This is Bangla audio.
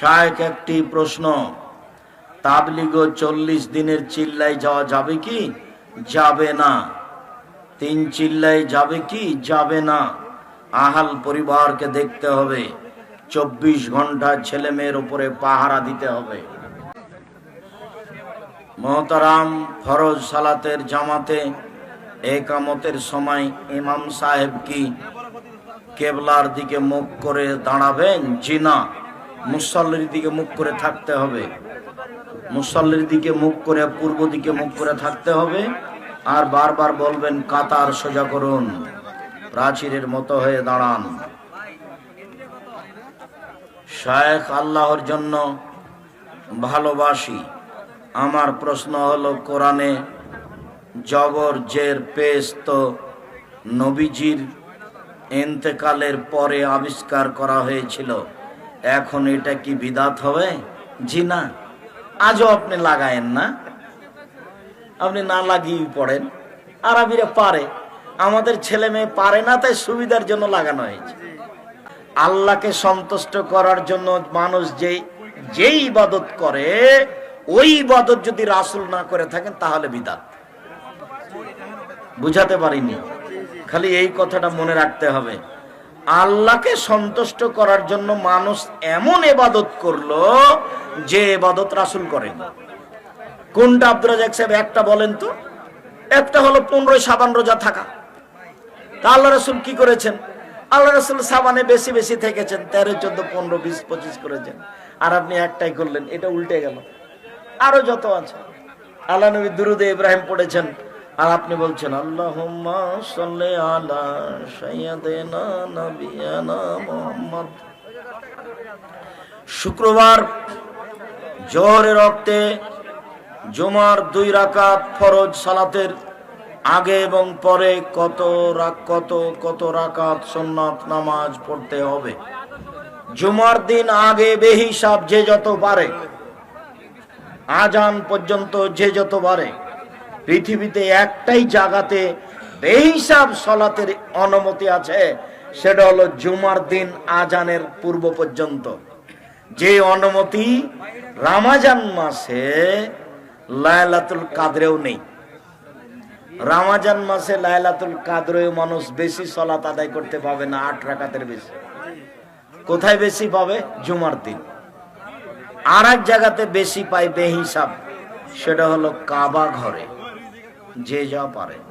শায়েক একটি প্রশ্ন। তাবলিগ চল্লিশ দিনের চিল্লাই যাওয়া যাবে কি? যাবে না। তিন চিল্লাই যাবে কি? যাবে না। আহাল পরিবারকে দেখতে হবে। চব্বিশ ঘণ্টা ছেলে মেয়ের উপরে পাহারা দিতে হবে। মহতারাম, ফরজ সালাতের জামাতে একামতের সময় ইমাম সাহেব কি কেবলার দিকে মুখ করে দাঁড়াবেন? জি না। মুসল্লির দিকে মুখ করে থাকতে হবে। মুসল্লির দিকে মুখ করে, পূর্ব দিকে মুখ করে থাকতে হবে। আর বারবার বলবেন, কাতার সোজা করুন। প্রাচীরের মতো হয়ে দাঁড়ান। শায়েখ আল্লাহর জন্য ভালোবাসি। আমার প্রশ্ন হলো, কোরআনে জবর, জের পেশ তো নবীজির এন্তেকালের পরে আবিষ্কার করা হয়েছিল? এখন এটা কি বিদাত হবে? জি না। আজও আপনি লাগায়েন না। আপনি না লাগিয়ে পড়েন। আরবিরা পারে। আমাদের ছেলে মেয়ে পারে না, তাই সুবিধার জন্য লাগানো হয়েছে। আল্লাহকে সন্তুষ্ট করার জন্য মানুষ যে যেই ইবাদত করে, ওই ইবাদত যদি রাসুল না করে থাকেন, তাহলে বিদাত। বুঝাতে পারিনি। খালি এই কথাটা মনে রাখতে হবে। আল্লাহকে সন্তুষ্ট করার জন্য মানুষ এমন এবাদত করল যে এবাদত রাসুল করেন। কোনটা আব্দুল রাজাক সাহেব, একটা বলেন তো? একটা হলো পনেরোই সাবান রোজা থাকা। তা আল্লাহ রসুল কি করেছেন? আল্লাহ রসুল সাবানে বেশি বেশি থেকেছেন, তেরো, চোদ্দ, পনেরো, বিশ, পঁচিশ করেছেন। আর আপনি একটাই করলেন, এটা উল্টে গেল। আরও যত আছে। আল্লাহ নবী দুরুদে ইব্রাহিম পড়েছেন আর আপনি বলছেন আল্লাহ আলা সাইয়্যিদিনা নবিয়ানা মুহাম্মদ। শুক্রবার জোহরের রক্তে জুমার দুই রাকাত ফরজ সালাতের আগে এবং পরে কত কত কত রাকাত সুন্নাত নামাজ পড়তে হবে। জুমার দিন আগে বেহিসাব যে যত পারে, আজান পর্যন্ত যে যত পারে পৃথিবীতে একটাই জায়গাতে বেহিসাব সলাতের অনুমতি আছে, সেটা হলো জুমার দিন আজানের পূর্ব পর্যন্ত। যে অনুমতি রামাজান মাসে লায়লাতুল কাদরেও নেই। রামাজান মাসে লায়লাতুল কাদরেও মানুষ বেশি সলাত আদায় করতে পাবে না, আট রাকাতের বেশি। কোথায় বেশি পাবে? জুমার দিন। আর এক জায়গাতে বেশি পায় বেহিসাব, সেটা হলো কাবা ঘরে। যে যা পারে